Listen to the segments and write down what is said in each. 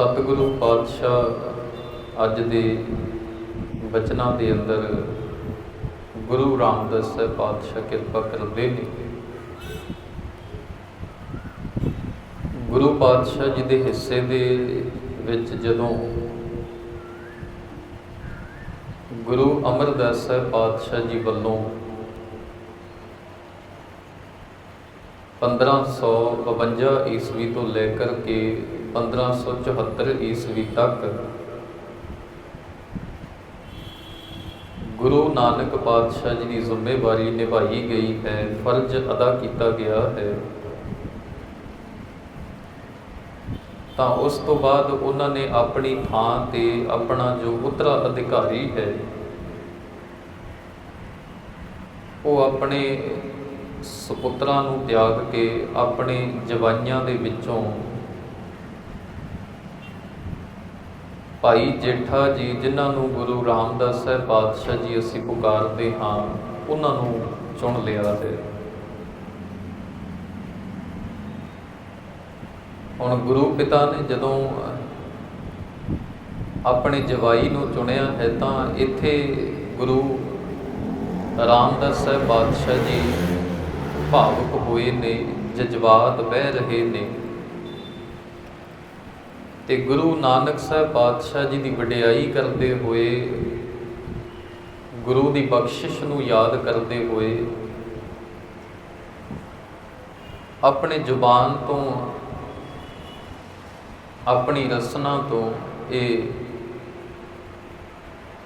ਸਤਿਗੁਰੂ ਪਾਤਸ਼ਾਹ ਅੱਜ ਦੇ ਬਚਨਾਂ ਦੇ ਅੰਦਰ ਗੁਰੂ ਰਾਮਦਾਸ ਸਾਹਿਬ ਪਾਤਸ਼ਾਹ ਕਿਰਪਾ ਕਰਦੇ ਨੇ। ਗੁਰੂ ਪਾਤਸ਼ਾਹ ਜੀ ਦੇ ਹਿੱਸੇ ਦੇ ਵਿੱਚ ਜਦੋਂ ਗੁਰੂ ਅਮਰਦਾਸ ਸਾਹਿਬ ਪਾਤਸ਼ਾਹ ਜੀ ਵੱਲੋਂ 1552 ਈਸਵੀ ਤੋਂ ਲੈ ਕਰਕੇ 1574 ਈਸਵੀ ਤੱਕ ਗੁਰੂ ਨਾਨਕ ਪਾਤਸ਼ਾਹ ਜੀ ਦੀ ਜ਼ਿੰਮੇਵਾਰੀ ਨਿਭਾਈ ਗਈ ਹੈ, ਫਰਜ਼ ਅਦਾ ਕੀਤਾ ਗਿਆ ਹੈ। ਤਾਂ ਉਸ ਤੋਂ ਬਾਅਦ ਉਹਨਾਂ ਨੇ ਆਪਣੀ ਥਾਂ ਤੇ ਆਪਣਾ ਜੋ ਉਤਰਾ ਅਧਿਕਾਰੀ ਹੈ, ਉਹ ਆਪਣੇ ਸਪੁੱਤਰਾਂ ਨੂੰ ਤਿਆਗ ਕੇ ਆਪਣੇ ਜਵਾਈਆਂ ਦੇ ਵਿੱਚੋਂ ਭਾਈ ਜੇਠਾ ਜੀ, ਜਿਨ੍ਹਾਂ ਨੂੰ ਗੁਰੂ ਰਾਮਦਾਸ ਸਾਹਿਬ ਪਾਤਸ਼ਾਹ ਜੀ ਅਸੀਂ ਪੁਕਾਰਦੇ ਹਾਂ, ਉਹਨਾਂ ਨੂੰ ਚੁਣ ਲਿਆ ਹੈ ਹੁਣ ਗੁਰੂ ਪਿਤਾ ਨੇ ਜਦੋਂ ਆਪਣੇ ਜਵਾਈ ਨੂੰ ਚੁਣਿਆ ਹੈ ਤਾਂ ਇੱਥੇ ਗੁਰੂ ਰਾਮਦਾਸ ਸਾਹਿਬ ਪਾਤਸ਼ਾਹ ਜੀ ਭਾਵੁਕ ਹੋਏ ਨੇ, ਜਜ਼ਬਾਤ ਵਹਿ ਰਹੇ ਨੇ। ਤੇ ਗੁਰੂ ਨਾਨਕ ਸਾਹਿਬ ਪਾਤਸ਼ਾਹ ਜੀ ਦੀ ਵਡਿਆਈ ਕਰਦੇ ਹੋਏ, ਗੁਰੂ ਦੀ ਬਖਸ਼ਿਸ਼ ਨੂੰ ਯਾਦ ਕਰਦੇ ਹੋਏ, ਆਪਣੇ ਜ਼ੁਬਾਨ ਤੋਂ, ਆਪਣੀ ਰਸਨਾ ਤੋਂ ਇਹ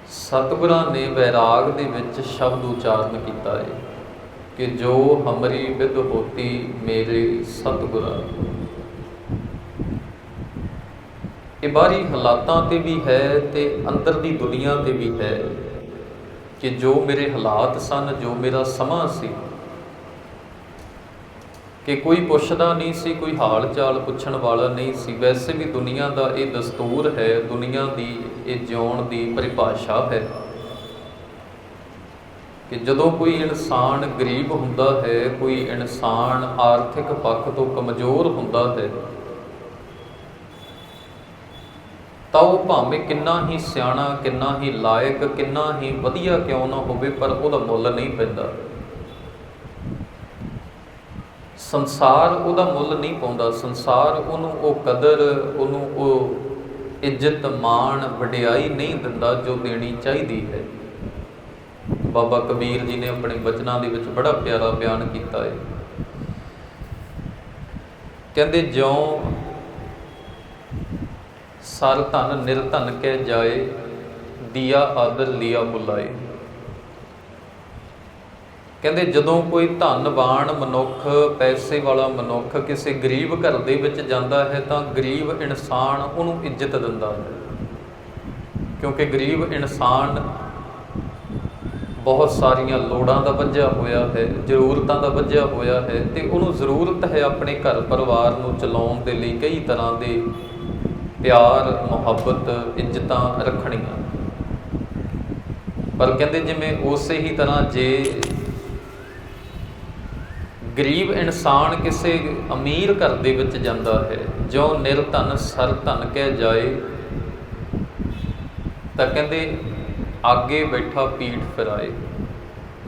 ਸਤਿਗੁਰਾਂ ਨੇ ਵੈਰਾਗ ਦੇ ਵਿੱਚ ਸ਼ਬਦ ਉਚਾਰਨ ਕੀਤਾ ਹੈ ਕਿ ਜੋ ਹਮਰੀ ਵਿਦ ਹੋਤੀ ਮੇਰੇ ਸਤਿਗੁਰਾਂ ਇਹ ਬਾਹਰੀ ਹਾਲਾਤਾਂ ਤੇ ਵੀ ਹੈ ਤੇ ਅੰਦਰ ਦੀ ਦੁਨੀਆ ਤੇ ਵੀ ਹੈ ਕਿ ਜੋ ਮੇਰੇ ਹਾਲਾਤ ਸਨ, ਜੋ ਮੇਰਾ ਸਮਾਂ ਸੀ, ਕਿ ਕੋਈ ਪੁੱਛਦਾ ਨਹੀਂ ਸੀ, ਕੋਈ ਹਾਲ ਚਾਲ ਪੁੱਛਣ ਵਾਲਾ ਨਹੀਂ ਸੀ। ਵੈਸੇ ਵੀ ਦੁਨੀਆ ਦਾ ਇਹ ਦਸਤੂਰ ਹੈ, ਦੁਨੀਆ ਦੀ ਇਹ ਜਿਉਣ ਦੀ ਪਰਿਭਾਸ਼ਾ ਹੈ। ਕਿ ਜਦੋਂ ਕੋਈ ਇਨਸਾਨ ਗਰੀਬ ਹੁੰਦਾ ਹੈ, ਕੋਈ ਇਨਸਾਨ ਆਰਥਿਕ ਪੱਖ ਤੋਂ ਕਮਜ਼ੋਰ ਹੁੰਦਾ ਹੈ, ਤਾਂ ਉਹ ਭਾਵੇਂ ਕਿੰਨਾ ਹੀ ਸਿਆਣਾ, ਕਿੰਨਾ ਹੀ ਲਾਇਕ, ਕਿੰਨਾ ਹੀ ਵਧੀਆ ਕਿਉਂ ਨਾ ਹੋਵੇ, ਪਰ ਉਹਦਾ ਮੁੱਲ ਨਹੀਂ ਪੈਂਦਾ। ਸੰਸਾਰ ਉਹਦਾ ਮੁੱਲ ਨਹੀਂ ਪਾਉਂਦਾ। ਸੰਸਾਰ ਉਹਨੂੰ ਉਹ ਕਦਰ, ਉਹਨੂੰ ਉਹ ਇੱਜ਼ਤ, ਮਾਣ, ਵਡਿਆਈ ਨਹੀਂ ਦਿੰਦਾ ਜੋ ਦੇਣੀ ਚਾਹੀਦੀ ਹੈ। ਬਾਬਾ ਕਬੀਰ ਜੀ ਨੇ ਆਪਣੇ ਬਚਨਾਂ ਦੇ ਵਿੱਚ ਬੜਾ ਪਿਆਰਾ ਬਿਆਨ ਕੀਤਾ ਹੈ ਕਹਿੰਦੇ, ਜਿਉਂ ਸਰ ਧਨ ਨਿਰਧਨ ਕਹਿ ਜਾਏ, ਦੀਆ ਆਦਰ ਲਿਆ ਬੁਲਾਏ। ਕਹਿੰਦੇ, ਜਦੋਂ ਕੋਈ ਧਨਵਾਨ ਮਨੁੱਖ, ਪੈਸੇ ਵਾਲਾ ਮਨੁੱਖ ਕਿਸੇ ਗਰੀਬ ਘਰ ਦੇ ਵਿੱਚ ਜਾਂਦਾ ਹੈ, ਤਾਂ ਗਰੀਬ ਇਨਸਾਨ ਉਹਨੂੰ ਇੱਜ਼ਤ ਦਿੰਦਾ ਹੈ। ਕਿਉਂਕਿ ਗਰੀਬ ਇਨਸਾਨ ਬਹੁਤ ਸਾਰੀਆਂ ਲੋੜਾਂ ਦਾ ਵੱਜਿਆ ਹੋਇਆ ਹੈ, ਜ਼ਰੂਰਤਾਂ ਦਾ ਵੱਜਿਆ ਹੋਇਆ ਹੈ ਤੇ ਉਹਨੂੰ ਜ਼ਰੂਰਤ ਹੈ ਆਪਣੇ ਘਰ ਪਰਿਵਾਰ ਨੂੰ ਚਲਾਉਣ ਦੇ ਲਈ ਕਈ ਤਰ੍ਹਾਂ ਦੇ ਪਿਆਰ, ਮੁਹੱਬਤ, ਇੱਜ਼ਤਾਂ ਰੱਖਣੀਆਂ। ਪਰ ਕਹਿੰਦੇ ਜਿਵੇਂ ਉਸੇ ਹੀ ਤਰ੍ਹਾਂ ਜੇ ਗਰੀਬ ਇਨਸਾਨ ਕਿਸੇ ਅਮੀਰ ਘਰ ਦੇ ਵਿੱਚ ਜਾਂਦਾ ਹੈ ਜੋ ਨਿਰਧਨ ਸਰ ਧਨ ਕਹਿ ਜਾਏ, ਤਾਂ ਕਹਿੰਦੇ ਅੱਗੇ ਬੈਠਾ ਪੀਠ ਫਿਰਾਏ।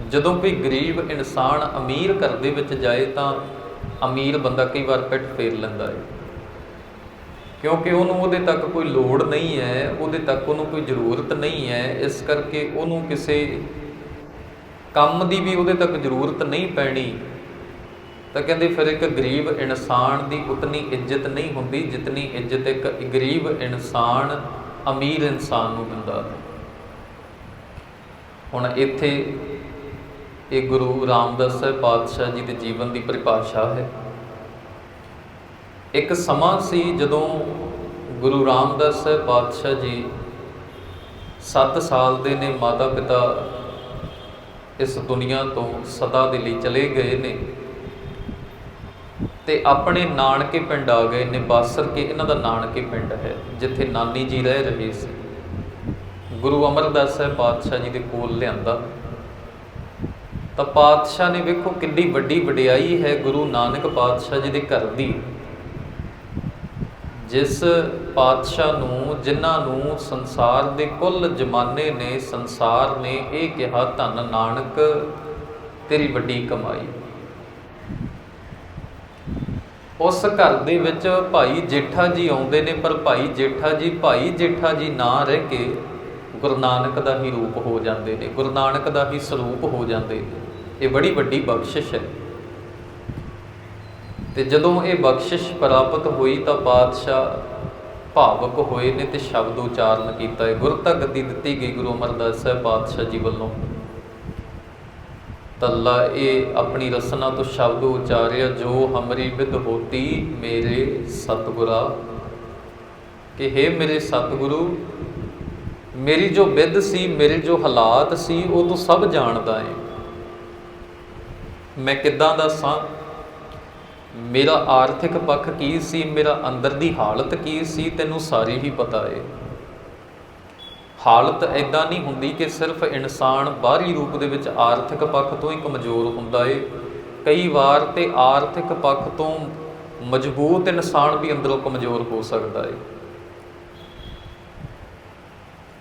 ਜਦੋਂ ਕੋਈ ਗਰੀਬ ਇਨਸਾਨ ਅਮੀਰ ਘਰ ਦੇ ਵਿੱਚ ਜਾਏ ਤਾਂ ਅਮੀਰ ਬੰਦਾ ਕਈ ਵਾਰ ਪਿੱਠ ਫੇਰ ਲੈਂਦਾ ਹੈ ਕਿਉਂਕਿ ਉਹਨੂੰ ਉਹਦੇ ਤੱਕ ਕੋਈ ਲੋੜ ਨਹੀਂ ਹੈ, ਉਹਦੇ ਤੱਕ ਉਹਨੂੰ ਕੋਈ ਜ਼ਰੂਰਤ ਨਹੀਂ ਹੈ, ਇਸ ਕਰਕੇ ਉਹਨੂੰ ਕਿਸੇ ਕੰਮ ਦੀ ਵੀ ਉਹਦੇ ਤੱਕ ਜ਼ਰੂਰਤ ਨਹੀਂ ਪੈਣੀ। ਤਾਂ ਕਹਿੰਦੇ ਫਿਰ ਇੱਕ ਗਰੀਬ ਇਨਸਾਨ ਦੀ ਉਤਨੀ ਇੱਜ਼ਤ ਨਹੀਂ ਹੁੰਦੀ ਜਿਤਨੀ ਇੱਜ਼ਤ ਇੱਕ ਗਰੀਬ ਇਨਸਾਨ ਅਮੀਰ ਇਨਸਾਨ ਨੂੰ ਦਿੰਦਾ ਹੈ। ਹੁਣ ਇੱਥੇ ਇਹ ਗੁਰੂ ਰਾਮਦਾਸ ਸਾਹਿਬ ਪਾਤਸ਼ਾਹ ਜੀ ਦੇ ਜੀਵਨ ਦੀ ਪਰਿਭਾਸ਼ਾ ਹੈ। ਇੱਕ ਸਮਾਂ ਸੀ ਜਦੋਂ ਗੁਰੂ ਰਾਮਦਾਸ ਸਾਹਿਬ ਪਾਤਸ਼ਾਹ ਜੀ 7 ਸਾਲ ਦੇ ਨੇ ਮਾਤਾ ਪਿਤਾ ਇਸ ਦੁਨੀਆ ਤੋਂ ਸਦਾ ਦੇ ਲਈ ਚਲੇ ਗਏ ਨੇ ਤੇ ਆਪਣੇ ਨਾਨਕੇ ਪਿੰਡ ਆ ਗਏ ਨੇ, ਬਾਸਰ ਕੇ ਇਹਨਾਂ ਦਾ ਨਾਨਕੇ ਪਿੰਡ ਹੈ, ਜਿੱਥੇ ਨਾਨੀ ਜੀ ਰਹਿ ਰਹੇ ਸੀ। ਗੁਰੂ ਅਮਰਦਾਸ ਸਾਹਿਬ ਪਾਤਸ਼ਾਹ ਜੀ ਦੇ ਕੋਲ ਲਿਆਂਦਾ। ਤਾਂ ਪਾਤਸ਼ਾਹ ਨੇ ਵੇਖੋ ਕਿੰਨੀ ਵੱਡੀ ਵਡਿਆਈ ਹੈ ਗੁਰੂ ਨਾਨਕ ਪਾਤਸ਼ਾਹ ਜੀ ਦੇ ਘਰ ਦੀ। ਜਿਸ ਪਾਤਸ਼ਾਹ ਨੂੰ, ਜਿਨ੍ਹਾਂ ਨੂੰ ਸੰਸਾਰ ਦੇ ਕੁੱਲ ਜਮਾਨੇ ਨੇ, ਸੰਸਾਰ ਨੇ ਇਹ ਕਿਹਾ, ਧੰਨ ਨਾਨਕ, ਤੇਰੀ ਵੱਡੀ ਕਮਾਈ। ਉਸ ਘਰ ਦੇ ਵਿੱਚ ਭਾਈ ਜੇਠਾ ਜੀ ਆਉਂਦੇ ਨੇ, ਪਰ ਭਾਈ ਜੇਠਾ ਜੀ, ਭਾਈ ਜੇਠਾ ਜੀ ਨਾ ਰਹਿ ਕੇ ਗੁਰੂ ਨਾਨਕ ਦਾ ਹੀ ਰੂਪ ਹੋ ਜਾਂਦੇ ਨੇ, ਗੁਰੂ ਨਾਨਕ ਦਾ ਹੀ ਸਰੂਪ ਹੋ ਜਾਂਦੇ ਨੇ। ਇਹ ਬੜੀ ਵੱਡੀ ਬਖਸ਼ਿਸ਼ ਹੈ। ਤੇ ਜਦੋਂ ਇਹ ਬਖਸ਼ਿਸ਼ ਪ੍ਰਾਪਤ ਹੋਈ ਤਾਂ ਪਾਤਸ਼ਾਹ ਭਾਵਕ ਹੋਏ ਨੇ ਤੇ ਸ਼ਬਦ ਉਚਾਰਨ ਕੀਤਾ ਹੈ। ਗੁਰਤਾ ਗੱਦੀ ਦਿੱਤੀ ਗਈ ਗੁਰੂ ਅਮਰਦਾਸ ਸਾਹਿਬ ਪਾਤਸ਼ਾਹ ਜੀ ਵੱਲੋਂ। ਤੱਲਾ, ਇਹ ਆਪਣੀ ਰਸਨਾ ਤੋਂ ਸ਼ਬਦ ਉਚਾਰਿਆ, ਜੋ ਹਮਰੀ ਵਿਦ ਹੋਤੀ ਮੇਰੇ ਸਤਿਗੁਰਾ। ਕਿ हे ਮੇਰੇ ਸਤਿਗੁਰੂ ਮੇਰੀ ਜੋ ਵਿਦ ਸੀ, ਮੇਰੇ ਜੋ ਹਾਲਾਤ ਸੀ, ਉਹ ਤੂੰ ਸਭ ਜਾਣਦਾ ਹੈ ਮੈਂ ਕਿੱਦਾਂ ਦਾ ਸਾਂ? ਮੇਰਾ ਆਰਥਿਕ ਪੱਖ ਕੀ ਸੀ? ਮੇਰਾ ਅੰਦਰ ਦੀ ਹਾਲਤ ਕੀ ਸੀ? ਤੈਨੂੰ ਸਾਰੀ ਹੀ ਪਤਾ ਹੈ ਹਾਲਤ ਐਦਾਂ ਨਹੀਂ ਹੁੰਦੀ ਕਿ ਸਿਰਫ ਇਨਸਾਨ ਬਾਹਰੀ ਰੂਪ ਦੇ ਵਿੱਚ ਆਰਥਿਕ ਪੱਖ ਤੋਂ ਹੀ ਕਮਜ਼ੋਰ ਹੁੰਦਾ ਏ। ਕਈ ਵਾਰ ਤੇ ਆਰਥਿਕ ਪੱਖ ਤੋਂ ਮਜ਼ਬੂਤ ਇਨਸਾਨ ਵੀ ਅੰਦਰੋਂ ਕਮਜ਼ੋਰ ਹੋ ਸਕਦਾ ਏ।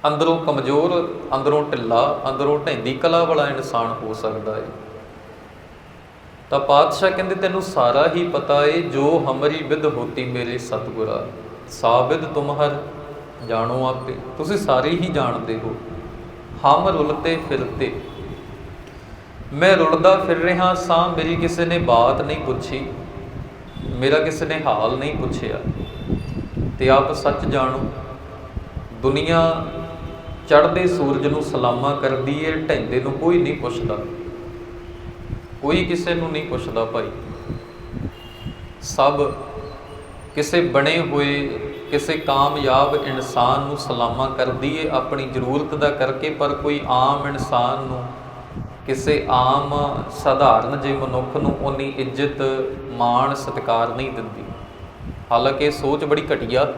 ਅੰਦਰੋਂ ਕਮਜ਼ੋਰ, ਅੰਦਰੋਂ ਢਿੱਲਾ, ਅੰਦਰੋਂ ਢੈਂਦੀ ਕਲਾ ਵਾਲਾ ਇਨਸਾਨ ਹੋ ਸਕਦਾ ਏ। ਤਾਂ ਪਾਤਸ਼ਾਹ ਕਹਿੰਦੇ, ਤੈਨੂੰ ਸਾਰਾ ਹੀ ਪਤਾ ਏ, ਜੋ ਹਮਰੀ ਵਿਦ ਹੋਤੀ ਮੇਰੇ ਸਤਗੁਰਾ। ਸਾਬਿਦ ਤੁਮਹਰ ਜਾਣੋ ਆਪੇ। ਤੁਸੀਂ ਸਾਰੇ ਹੀ ਜਾਣਦੇ ਹੋ। ਹਮ ਰੁਲਤੇ ਫਿਰਤੇ। ਮੈਂ ਰੁਲਦਾ ਫਿਰ ਰਿਹਾ ਸਾਂ, ਮੇਰੀ ਕਿਸੇ ਨੇ ਬਾਤ ਨਹੀਂ ਪੁੱਛੀ, ਮੇਰਾ ਕਿਸੇ ਨੇ ਹਾਲ ਨਹੀਂ ਪੁੱਛਿਆ। ਤੇ ਆਪ ਸੱਚ ਜਾਣੋ। ਦੁਨੀਆ ਚੜ੍ਹਦੇ ਸੂਰਜ ਨੂੰ ਸਲਾਮਾ ਕਰਦੀ ਏ ਢੈਂਦੇ ਨੂੰ ਕੋਈ ਨਹੀਂ ਪੁੱਛਦਾ। ਕੋਈ ਕਿਸੇ ਨੂੰ ਨਹੀਂ ਪੁੱਛਦਾ ਭਾਈ। ਸਭ ਕਿਸੇ ਬਣੇ ਹੋਏ, ਕਿਸੇ ਕਾਮਯਾਬ ਇਨਸਾਨ ਨੂੰ ਸਲਾਮਾ ਕਰਦੀ ਏ, ਆਪਣੀ ਜ਼ਰੂਰਤ ਦਾ ਕਰਕੇ, ਪਰ ਕੋਈ ਆਮ ਇਨਸਾਨ ਨੂੰ, ਕਿਸੇ ਆਮ ਸਧਾਰਨ ਜੇ ਮਨੁੱਖ ਨੂੰ ਉਨੀ ਇੱਜ਼ਤ, ਮਾਣ, ਸਤਿਕਾਰ ਨਹੀਂ ਦਿੰਦੀ। ਹਾਲਾਂਕਿ ਸੋਚ ਬੜੀ ਘਟੀਆ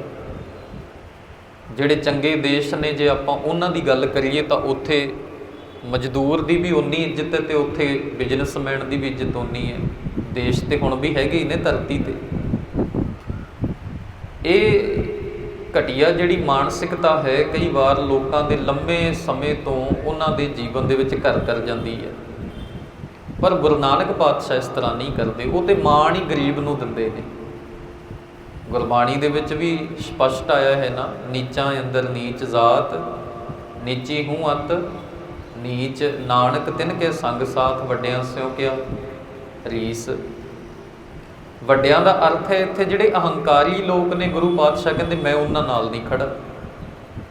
ਜਿਹੜੇ ਚੰਗੇ ਦੇਸ਼ ਨੇ ਜੇ ਆਪਾਂ ਉਹਨਾਂ ਦੀ ਗੱਲ ਕਰੀਏ ਤਾਂ ਉੱਥੇ ਮਜ਼ਦੂਰ ਦੀ ਵੀ ਉਨੀ ਇੱਜ਼ਤ ਹੈ ਤੇ ਉੱਥੇ ਬਿਜ਼ਨਸਮੈਨ ਦੀ ਵੀ ਇੱਜ਼ਤ ਉਨੀ ਹੈ। ਦੇਸ਼ ਤੇ ਹੁਣ ਵੀ ਹੈਗੇ ਹੀ ਨੇ ਧਰਤੀ ਤੇ। ਇਹ ਘਟੀਆ ਜਿਹੜੀ ਮਾਨਸਿਕਤਾ ਹੈ, ਕਈ ਵਾਰ ਲੋਕਾਂ ਦੇ ਲੰਮੇ ਸਮੇਂ ਤੋਂ ਉਹਨਾਂ ਦੇ ਜੀਵਨ ਦੇ ਵਿੱਚ ਘਰ ਕਰ ਜਾਂਦੀ ਹੈ। ਪਰ ਗੁਰੂ ਨਾਨਕ ਪਾਤਸ਼ਾਹ ਇਸ ਤਰ੍ਹਾਂ ਨਹੀਂ ਕਰਦੇ। ਉਹ ਤੇ ਮਾਣ ਹੀ ਗਰੀਬ ਨੂੰ ਦਿੰਦੇ ਨੇ। ਗੁਰਬਾਣੀ ਦੇ ਵਿੱਚ ਵੀ ਸਪਸ਼ਟ ਆਇਆ ਹੈ ਨਾ, ਨੀਚਾਂ ਅੰਦਰ ਨੀਚ ਜਾਤ, ਨੀਚੀ ਹੂੰ ਅਤ ਨੀਚ ਨਾਨਕ ਤਿਨ ਕੇ ਸੰਗ ਸਾਥ ਵੱਡਿਆਂ ਸਿਓ ਕਿਆ, ਰੀਸ। ਵੱਡਿਆਂ ਦਾ ਅਰਥ ਹੈ ਇੱਥੇ ਜਿਹੜੇ ਅਹੰਕਾਰੀ ਲੋਕ ਨੇ ਗੁਰੂ ਪਾਤਸ਼ਾਹ ਕਹਿੰਦੇ, ਮੈਂ ਉਹਨਾਂ ਨਾਲ ਨਹੀਂ ਖੜਾ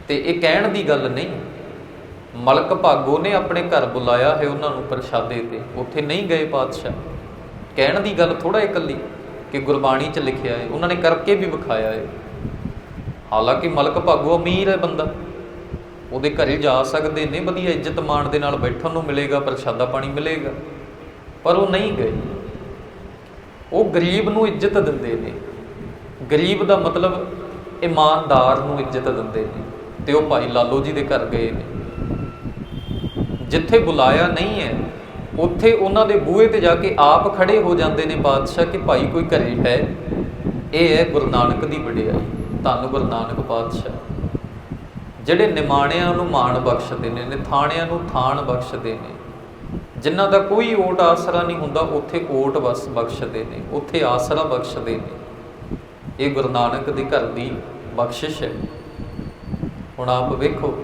ਤੇ ਇਹ ਕਹਿਣ ਦੀ ਗੱਲ ਨਹੀਂ। ਮਲਕ ਭਾਗੋ ਨੇ ਆਪਣੇ ਘਰ ਬੁਲਾਇਆ ਹੈ ਉਹਨਾਂ ਨੂੰ ਪ੍ਰਸ਼ਾਦੇ ਤੇ। ਉੱਥੇ ਨਹੀਂ ਗਏ ਪਾਤਸ਼ਾਹ। ਕਹਿਣ ਦੀ ਗੱਲ ਥੋੜਾ ਇਕੱਲੀ। ਕਿ ਗੁਰਬਾਣੀ 'ਚ ਲਿਖਿਆ ਹੈ, ਉਹਨਾਂ ਨੇ ਕਰਕੇ ਵੀ ਵਿਖਾਇਆ ਹੈ। ਹਾਲਾਂਕਿ ਮਲਕ ਭਾਗੋ ਅਮੀਰ ਹੈ ਬੰਦਾ। ਉਹਦੇ ਘਰੇ ਜਾ ਸਕਦੇ ਨੇ, ਵਧੀਆ ਇੱਜ਼ਤ ਮਾਣ ਦੇ ਨਾਲ ਬੈਠਣ ਨੂੰ ਮਿਲੇਗਾ, ਪ੍ਰਸ਼ਾਦਾ ਪਾਣੀ ਮਿਲੇਗਾ, ਪਰ ਉਹ ਨਹੀਂ ਗਏ। ਉਹ ਗਰੀਬ ਨੂੰ ਇੱਜ਼ਤ ਦਿੰਦੇ ਨੇ। ਗਰੀਬ ਦਾ ਮਤਲਬ ਇਮਾਨਦਾਰ ਨੂੰ ਇੱਜ਼ਤ ਦਿੰਦੇ ਨੇ ਤੇ ਉਹ ਭਾਈ ਲਾਲੋ ਜੀ ਦੇ ਘਰ ਗਏ ਨੇ। ਜਿੱਥੇ ਬੁਲਾਇਆ ਨਹੀਂ ਹੈ ਉੱਥੇ ਉਹਨਾਂ ਦੇ ਬੂਹੇ ਤੇ ਜਾ ਕੇ ਆਪ ਖੜੇ ਹੋ ਜਾਂਦੇ ਨੇ ਬਾਦਸ਼ਾਹ ਕਿ ਭਾਈ ਕੋਈ ਘਰੇ ਹੈ? ਇਹ ਹੈ ਗੁਰੂ ਨਾਨਕ ਦੀ ਵਡਿਆਈ। ਧੰਨ ਗੁਰੂ ਨਾਨਕ ਪਾਤਸ਼ਾਹ ਜਿਹੜੇ ਨਿਮਾਣਿਆਂ ਨੂੰ ਮਾਣ ਬਖਸ਼ਦੇ ਨੇ, ਨਿਥਾਣਿਆਂ ਨੂੰ ਥਾਣ ਬਖਸ਼ਦੇ ਨੇ, ਜਿਨ੍ਹਾਂ ਦਾ ਕੋਈ ਓਟ ਆਸਰਾ ਨਹੀਂ ਹੁੰਦਾ, ਉੱਥੇ ਓਟ ਬਸ ਬਖਸ਼ਦੇ ਨੇ, ਉੱਥੇ ਆਸਰਾ ਬਖਸ਼ਦੇ ਨੇ। ਇਹ ਗੁਰੂ ਨਾਨਕ ਦੇ ਘਰ ਦੀ ਬਖਸ਼ਿਸ਼ ਹੈ। ਹੁਣ ਆਪ ਵੇਖੋ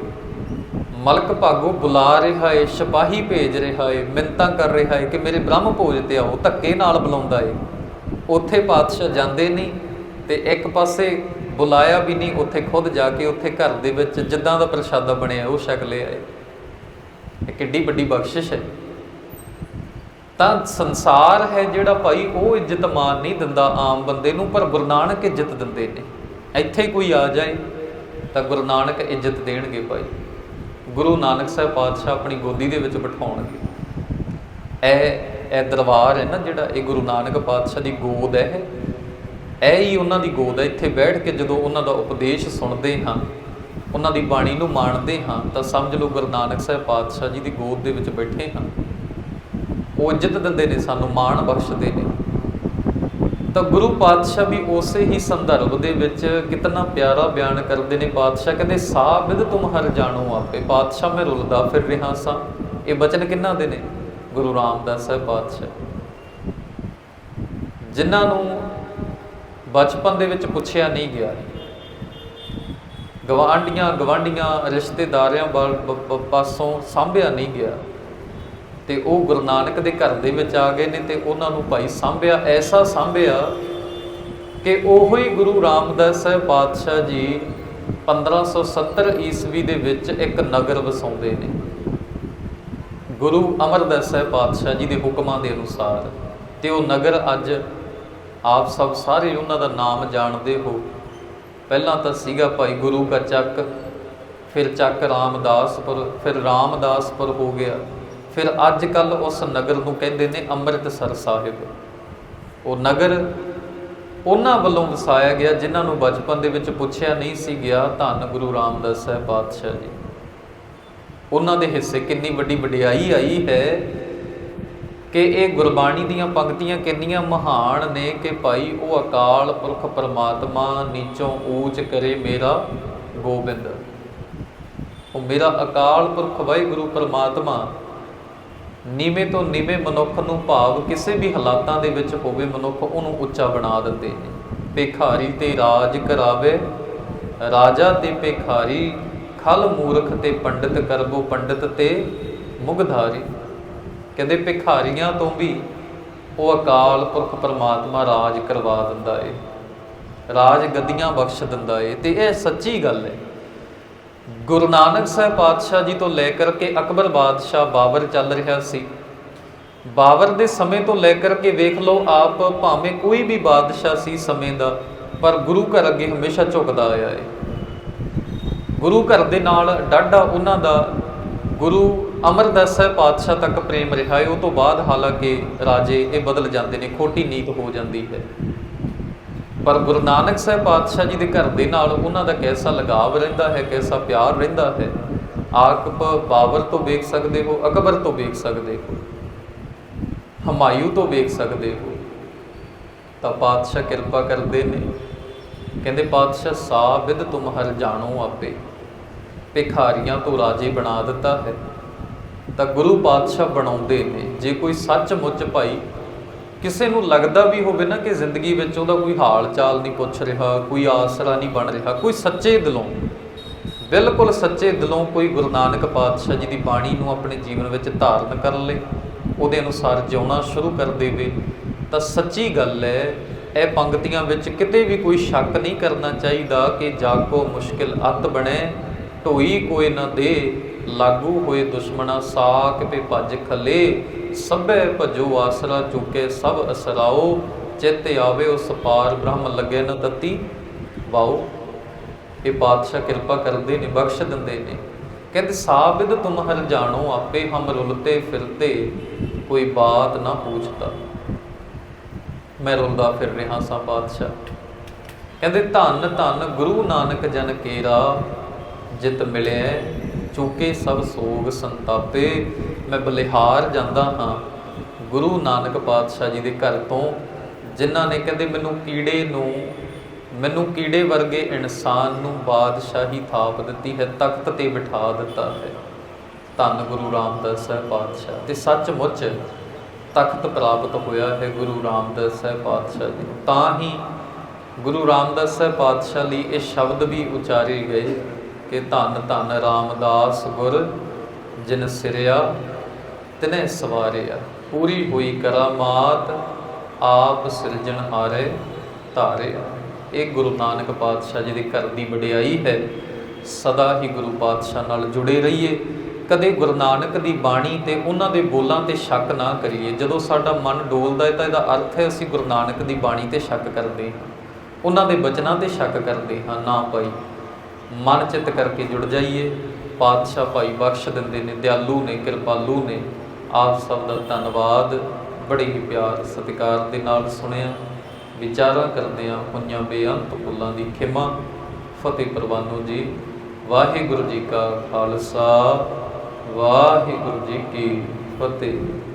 ਮਲਕ ਭਾਗੋ ਬੁਲਾ ਰਿਹਾ ਏ, ਸਿਪਾਹੀ ਭੇਜ ਰਿਹਾ ਏ ਮਿੰਤਾਂ ਕਰ ਰਿਹਾ ਏ ਕਿ ਮੇਰੇ ਬ੍ਰਹਮ ਭੋਜ ਤੇ ਆਓ, ਧੱਕੇ ਨਾਲ ਬੁਲਾਉਂਦਾ ਏ। ਉੱਥੇ ਪਾਤਸ਼ਾਹ ਜਾਂਦੇ ਨਹੀਂ ਤੇ ਇੱਕ ਪਾਸੇ ਬੁਲਾਇਆ ਵੀ ਨਹੀਂ, ਉੱਥੇ ਖੁਦ ਜਾ ਕੇ ਉੱਥੇ ਘਰ ਦੇ ਵਿੱਚ ਜਿੱਦਾਂ ਦਾ ਪ੍ਰਸ਼ਾਦਾ ਬਣਿਆ, ਉਹ ਛਕ ਲਿਆ ਏ। ਇਹ ਕਿੱਡੀ ਵੱਡੀ ਬਖਸ਼ਿਸ਼ ਹੈ ਤਾਂ ਸੰਸਾਰ ਹੈ ਜਿਹੜਾ ਭਾਈ, ਉਹ ਇੱਜ਼ਤ ਮਾਨ ਨਹੀਂ ਦਿੰਦਾ ਆਮ ਬੰਦੇ ਨੂੰ, ਪਰ ਗੁਰੂ ਨਾਨਕ ਇੱਜ਼ਤ ਦਿੰਦੇ ਨੇ। ਇੱਥੇ ਕੋਈ ਆ ਜਾਏ, ਤਾਂ ਗੁਰੂ ਨਾਨਕ ਇੱਜ਼ਤ ਦੇਣਗੇ ਭਾਈ। ਗੁਰੂ ਨਾਨਕ ਸਾਹਿਬ ਪਾਤਸ਼ਾਹ ਆਪਣੀ ਗੋਦੀ ਦੇ ਵਿੱਚ ਬਿਠਾਉਣਗੇ। ਇਹ ਇਹ ਦਰਬਾਰ ਹੈ ਨਾ ਜਿਹੜਾ ਇਹ ਗੁਰੂ ਨਾਨਕ ਪਾਤਸ਼ਾਹ ਦੀ ਗੋਦ ਹੈ। ਇਹ ਹੀ ਉਹਨਾਂ ਦੀ ਗੋਦ ਹੈ। ਇੱਥੇ ਬੈਠ ਕੇ ਜਦੋਂ ਉਹਨਾਂ ਦਾ ਉਪਦੇਸ਼ ਸੁਣਦੇ ਹਾਂ, ਉਹਨਾਂ ਦੀ ਬਾਣੀ ਨੂੰ ਮਾਣਦੇ ਹਾਂ, ਤਾਂ ਸਮਝ ਲਓ ਗੁਰੂ ਨਾਨਕ ਸਾਹਿਬ ਪਾਤਸ਼ਾਹ ਜੀ ਦੀ ਗੋਦ ਦੇ ਵਿੱਚ ਬੈਠੇ ਹਾਂ। ਉਹ ਇੱਜ਼ਤ ਦਿੰਦੇ ਨੇ ਸਾਨੂੰ, ਮਾਣ ਬਖਸ਼ਦੇ ਨੇ। ਤਾਂ ਗੁਰੂ ਪਾਤਸ਼ਾਹ ਵੀ ਉਸੇ ਹੀ ਸੰਦਰਭ ਦੇ ਵਿੱਚ ਕਿਤਨਾ ਪਿਆਰਾ ਬਿਆਨ ਕਰਦੇ ਨੇ ਪਾਤਸ਼ਾਹ, ਕਹਿੰਦੇ ਸਾਬਿਦ ਤੁਮ ਹਰ ਜਾਣੋ ਆਪੇ। ਪਾਤਸ਼ਾਹ, ਮੈਂ ਰੁਲਦਾ ਫਿਰ ਰਿਹਾ ਸਾਂ ਇਹ ਬਚਨ ਕਿਹਨਾਂ ਦੇ ਨੇ? ਗੁਰੂ ਰਾਮਦਾਸ ਸਾਹਿਬ ਪਾਤਸ਼ਾਹ। ਜਿਨ੍ਹਾਂ ਨੂੰ ਬਚਪਨ ਦੇ ਵਿੱਚ ਪੁੱਛਿਆ ਨਹੀਂ ਗਿਆ। ਗਵਾਂਡੀਆਂ ਗਵਾਂਡੀਆਂ ਰਿਸ਼ਤੇਦਾਰਿਆਂ ਵੱਲ ਪਾਸੋਂ ਸਾਂਭਿਆ ਨਹੀਂ ਗਿਆ। ਤੇ ਉਹ ਗੁਰੂ ਨਾਨਕ ਦੇ ਘਰ ਦੇ ਵਿੱਚ ਆ ਗਏ ਨੇ ਤੇ ਉਹਨਾਂ ਨੂੰ ਭਾਈ ਸਾਂਭਿਆ, ਐਸਾ ਸਾਂਭਿਆ ਕਿ ਉਹੋ ਹੀ ਗੁਰੂ ਰਾਮਦਾਸ ਸਾਹਿਬ ਪਾਤਸ਼ਾਹ ਜੀ 1570 ਈਸਵੀ ਦੇ ਵਿੱਚ ਇੱਕ ਨਗਰ ਵਸਾਉਂਦੇ ਨੇ। ਗੁਰੂ ਅਮਰਦਾਸ ਸਾਹਿਬ ਪਾਤਸ਼ਾਹ ਜੀ ਦੇ ਹੁਕਮਾਂ ਦੇ ਅਨੁਸਾਰ ਤੇ ਉਹ ਨਗਰ ਅੱਜ ਆਪ ਸਭ ਸਾਰੇ ਉਹਨਾਂ ਦਾ ਨਾਮ ਜਾਣਦੇ ਹੋ। ਪਹਿਲਾਂ ਤਾਂ ਸੀਗਾ ਭਾਈ ਗੁਰੂ ਕਾ ਚੱਕ, ਫਿਰ ਚੱਕ ਰਾਮਦਾਸਪੁਰ, ਫਿਰ ਰਾਮਦਾਸਪੁਰ ਹੋ ਗਿਆ। ਫਿਰ ਅੱਜ ਕੱਲ ਉਸ ਨਗਰ ਨੂੰ ਕਹਿੰਦੇ ਨੇ ਅੰਮ੍ਰਿਤਸਰ ਸਾਹਿਬ। ਉਹ ਨਗਰ ਉਹਨਾਂ ਵੱਲੋਂ ਵਸਾਇਆ ਗਿਆ, ਜਿਨ੍ਹਾਂ ਨੂੰ ਬਚਪਨ ਦੇ ਵਿੱਚ ਪੁੱਛਿਆ ਨਹੀਂ ਸੀ ਗਿਆ, ਧੰਨ ਗੁਰੂ ਰਾਮਦਾਸ ਸਾਹਿਬ ਪਾਤਸ਼ਾਹ ਜੀ। ਉਹਨਾਂ ਦੇ ਹਿੱਸੇ ਕਿੰਨੀ ਵੱਡੀ ਵਡਿਆਈ ਆਈ ਹੈ ਕਿ ਇਹ ਗੁਰਬਾਣੀ ਦੀਆਂ ਪੰਕਤੀਆਂ ਕਿੰਨੀਆਂ ਮਹਾਨ ਨੇ ਕਿ ਭਾਈ ਉਹ ਅਕਾਲ ਪੁਰਖ ਪਰਮਾਤਮਾ ਨੀਚੋਂ ਊਚ ਕਰੇ ਮੇਰਾ ਗੋਬਿੰਦ। ਉਹ ਮੇਰਾ ਅਕਾਲ ਪੁਰਖ ਵਾਹਿਗੁਰੂ ਪਰਮਾਤਮਾ। ਨੀਵੇਂ ਤੋਂ ਨੀਵੇਂ ਮਨੁੱਖ ਨੂੰ ਭਾਵ ਕਿਸੇ ਵੀ ਹਾਲਾਤਾਂ ਦੇ ਵਿੱਚ ਹੋਵੇ ਮਨੁੱਖ ਉਹਨੂੰ ਉੱਚਾ ਬਣਾ ਦਿੰਦੇ ਨੇ। ਭਿਖਾਰੀ ਤੇ ਰਾਜ ਕਰਾਵੇ, ਰਾਜਾ ਤੇ ਭਿਖਾਰੀ, ਖਲ ਮੂਰਖ ਤੇ ਪੰਡਿਤ ਕਰਬੋ ਪੰਡਿਤ ਤੇ ਮੁਗਧਾਰੀ। ਕਹਿੰਦੇ ਭਿਖਾਰੀਆਂ ਤੋਂ ਵੀ ਉਹ ਅਕਾਲ ਪੁਰਖ ਪਰਮਾਤਮਾ ਰਾਜ ਕਰਵਾ ਦਿੰਦਾ ਏ, ਰਾਜ ਗੱਦੀਆਂ ਬਖਸ਼ ਦਿੰਦਾ ਏ। ਤੇ ਇਹ ਸੱਚੀ ਗੱਲ ਹੈ ਗੁਰੂ ਨਾਨਕ ਸਾਹਿਬ ਪਾਤਸ਼ਾਹ ਜੀ ਤੋਂ ਲੈ ਕਰਕੇ ਅਕਬਰ ਬਾਦਸ਼ਾਹ ਬਾਬਰ ਚੱਲ ਰਿਹਾ ਸੀ। ਬਾਬਰ ਦੇ ਸਮੇਂ ਤੋਂ ਲੈ ਕਰਕੇ ਵੇਖ ਲਓ, ਆਪ ਭਾਵੇਂ ਕੋਈ ਵੀ ਬਾਦਸ਼ਾਹ ਸੀ ਸਮੇਂ ਦਾ, ਪਰ ਗੁਰੂ ਘਰ ਅੱਗੇ ਹਮੇਸ਼ਾ ਝੁਕਦਾ ਆਇਆ ਹੈ ਗੁਰੂ ਘਰ ਦੇ ਨਾਲ ਡਾਢਾ ਉਹਨਾਂ ਦਾ, ਗੁਰੂ ਅਮਰਦਾਸ ਸਾਹਿਬ ਪਾਤਸ਼ਾਹ ਤੱਕ ਪ੍ਰੇਮ ਰਿਹਾ ਹੈ ਉਹ ਤੋਂ ਬਾਅਦ ਹਾਲਾਂਕਿ ਰਾਜੇ ਇਹ ਬਦਲ ਜਾਂਦੇ ਨੇ, ਖੋਟੀ ਨੀਤ ਹੋ ਜਾਂਦੀ ਹੈ। ਪਰ ਗੁਰੂ ਨਾਨਕ ਸਾਹਿਬ ਪਾਤਸ਼ਾਹ ਜੀ ਦੇ ਘਰ ਦੇ ਨਾਲ ਉਹਨਾਂ ਦਾ ਕੈਸਾ ਲਗਾਵ ਰਹਿੰਦਾ ਹੈ, ਕੈਸਾ ਪਿਆਰ ਰਹਿੰਦਾ ਹੈ, ਆਪ ਬਾਬਰ ਤੋਂ ਵੇਖ ਸਕਦੇ ਹੋ, ਅਕਬਰ ਤੋਂ ਵੇਖ ਸਕਦੇ ਹੋ, ਹਮਾਯੂ ਤੋਂ ਵੇਖ ਸਕਦੇ ਹੋ, ਤਾਂ ਪਾਤਸ਼ਾਹ ਕਿਰਪਾ ਕਰਦੇ ਨੇ। ਕਹਿੰਦੇ, ਪਾਤਸ਼ਾਹ ਸਾਬਿਦ ਤੁਮ ਹਰ ਜਾਣੋ ਆਪੇ, ਭਿਖਾਰੀਆਂ ਤੋਂ ਰਾਜੇ ਬਣਾ ਦਿੱਤਾ ਹੈ। ਤਾਂ ਗੁਰੂ ਪਾਤਸ਼ਾਹ ਬਣਾਉਂਦੇ ਨੇ। ਜੇ ਕੋਈ ਸੱਚਮੁੱਚ ਭਾਈ ਕਿਸੇ ਨੂੰ ਲੱਗਦਾ ਵੀ ਹੋਵੇ ਨਾ ਕਿ ਜ਼ਿੰਦਗੀ ਵਿੱਚ ਉਹਦਾ ਕੋਈ ਹਾਲ ਚਾਲ ਨਹੀਂ ਪੁੱਛ ਰਿਹਾ, ਕੋਈ ਆਸਰਾ ਨਹੀਂ ਬਣ ਰਿਹਾ, ਕੋਈ ਸੱਚੇ ਦਿਲੋਂ, ਬਿਲਕੁਲ ਸੱਚੇ ਦਿਲੋਂ ਕੋਈ ਗੁਰੂ ਨਾਨਕ ਪਾਤਸ਼ਾਹ ਜੀ ਦੀ ਬਾਣੀ ਨੂੰ ਆਪਣੇ ਜੀਵਨ ਵਿੱਚ ਧਾਰਨ ਕਰ ਲੇ ਉਹਦੇ ਅਨੁਸਾਰ ਜਿਉਣਾ ਸ਼ੁਰੂ ਕਰ ਦੇਵੇ, ਤਾਂ ਸੱਚੀ ਗੱਲ ਹੈ, ਇਹ ਪੰਕਤੀਆਂ ਵਿੱਚ ਕਿਤੇ ਵੀ ਕੋਈ ਸ਼ੱਕ ਨਹੀਂ ਕਰਨਾ ਚਾਹੀਦਾ ਕਿ ਜਾਗੋ ਮੁਸ਼ਕਿਲ ਅੱਤ ਬਣੇ ਢੋਈ ਕੋਈ ਨਾ ਦੇ, ਲਾਗੂ ਹੋਏ ਦੁਸ਼ਮਣਾ ਸਾਕ ਪੇ ਭੱਜ ਖਲੇ। ਸਭੇ ਭਜੋ ਆਸਰਾ ਚੁਕੇ, ਸਭ ਅਸਰਾਓ ਚਿੱਤ ਆਵੇ ਉਸ ਪਾਰ, ਬ੍ਰਹਮ ਲੱਗੇ ਨ ਤਤੀ। ਵਾਓ, ਇਹ ਪਾਤਸ਼ਾਹ ਕਿਰਪਾ ਕਰਦੇ ਨੇ, ਬਖਸ਼ ਦਿੰਦੇ ਨੇ। ਕਹਿੰਦੇ ਸਾਬਿਦ ਤੁਮ ਹਰ ਜਾਣੋ, ਆਪੇ ਹਮ ਰੁਲਤੇ ਫਿਰਤੇ, ਕੋਈ ਬਾਤ ਨਾ ਪੁੱਛਦਾ ਮੈਂ ਰੁਲਦਾ ਫਿਰ ਰਿਹਾ ਸਾਂ ਪਾਤਸ਼ਾਹ ਕਹਿੰਦੇ, ਧੰਨ ਧੰਨ ਗੁਰੂ ਨਾਨਕ ਜਨ ਕੇਰਾ ਜਿਤ ਮਿਲਿਆ ਚੁਕੇ ਸਭ ਸੋਗ ਸੰਤਾਪੇ, ਮੈਂ ਬਲਿਹਾਰ ਜਾਂਦਾ ਹਾਂ। ਗੁਰੂ ਨਾਨਕ ਪਾਤਸ਼ਾਹ ਜੀ ਦੇ ਘਰ ਤੋਂ, ਜਿਨ੍ਹਾਂ ਨੇ ਕਹਿੰਦੇ, ਮੈਨੂੰ ਕੀੜੇ ਨੂੰ, ਮੈਨੂੰ ਕੀੜੇ ਵਰਗੇ ਇਨਸਾਨ ਨੂੰ ਬਾਦਸ਼ਾਹੀ ਥਾਪ ਦਿੱਤੀ ਹੈ, ਤਖਤ ਤੇ ਬਿਠਾ ਦਿੱਤਾ ਹੈ। ਧੰਨ ਗੁਰੂ ਰਾਮਦਾਸ ਸਾਹਿਬ ਪਾਤਸ਼ਾਹ ਤੇ ਸੱਚਮੁੱਚ ਤਖਤ ਪ੍ਰਾਪਤ ਹੋਇਆ ਹੈ ਗੁਰੂ ਰਾਮਦਾਸ ਸਾਹਿਬ ਪਾਤਸ਼ਾਹ ਜੀ ਤਾਂ ਹੀ ਗੁਰੂ ਰਾਮਦਾਸ ਸਾਹਿਬ ਪਾਤਸ਼ਾਹ ਲਈ ਇਹ ਸ਼ਬਦ ਵੀ ਉਚਾਰੇ ਗਏ। ਕਿ ਧੰਨ ਧੰਨ ਰਾਮਦਾਸ ਗੁਰ, ਜਿਨ ਸਿਰਿਆ ਤਿਨੇ ਸਵਾਰਿਆ। ਪੂਰੀ ਹੋਈ ਕਰਾਮਾਤ, ਆਪ ਸਿਰਜਣ ਸਿਰਜਣਹਾਰੇ ਧਾਰਿਆ। ਇਹ ਗੁਰੂ ਨਾਨਕ ਪਾਤਸ਼ਾਹ ਜੀ ਦੇ ਘਰ ਦੀ ਵਡਿਆਈ ਹੈ। ਸਦਾ ਹੀ ਗੁਰੂ ਪਾਤਸ਼ਾਹ ਨਾਲ ਜੁੜੇ ਰਹੀਏ। ਕਦੇ ਗੁਰੂ ਨਾਨਕ ਦੀ ਬਾਣੀ ਤੇ ਉਹਨਾਂ ਦੇ ਬੋਲਾਂ ਤੇ ਸ਼ੱਕ ਨਾ ਕਰੀਏ। ਜਦੋਂ ਸਾਡਾ ਮਨ ਡੋਲਦਾ ਹੈ ਤਾਂ ਇਹਦਾ ਅਰਥ ਹੈ ਅਸੀਂ ਗੁਰੂ ਨਾਨਕ ਦੀ ਬਾਣੀ ਤੇ ਸ਼ੱਕ ਕਰਦੇ ਹਾਂ। ਉਹਨਾਂ ਦੇ ਬਚਨਾਂ ਤੇ ਸ਼ੱਕ ਕਰਦੇ ਹਾਂ। ਨਾ ਭਾਈ ਮਨ ਚਿੱਤ ਕਰਕੇ ਜੁੜ ਜਾਈਏ। ਪਾਤਸ਼ਾਹ ਭਾਈ ਬਖਸ਼ ਦਿੰਦੇ ਨੇ, ਦਿਆਲੂ ਨੇ, ਕਿਰਪਾਲੂ ਨੇ। ਆਪ ਸਭ ਦਾ ਧੰਨਵਾਦ। ਬੜੇ ਹੀ ਪਿਆਰ ਸਤਿਕਾਰ ਦੇ ਨਾਲ ਸੁਣਿਆ। ਵਿਚਾਰਾਂ ਕਰਦਿਆਂ ਹੋਈਆਂ ਬੇਅੰਤ ਭੁੱਲਾਂ ਦੀ ਖਿਮਾ। ਫਤਿਹ ਪ੍ਰਵਾਨੋ ਜੀ, ਵਾਹਿਗੁਰੂ ਜੀ ਕਾ ਖਾਲਸਾ। ਵਾਹਿਗੁਰੂ ਜੀ ਕੀ ਫਤਿਹ।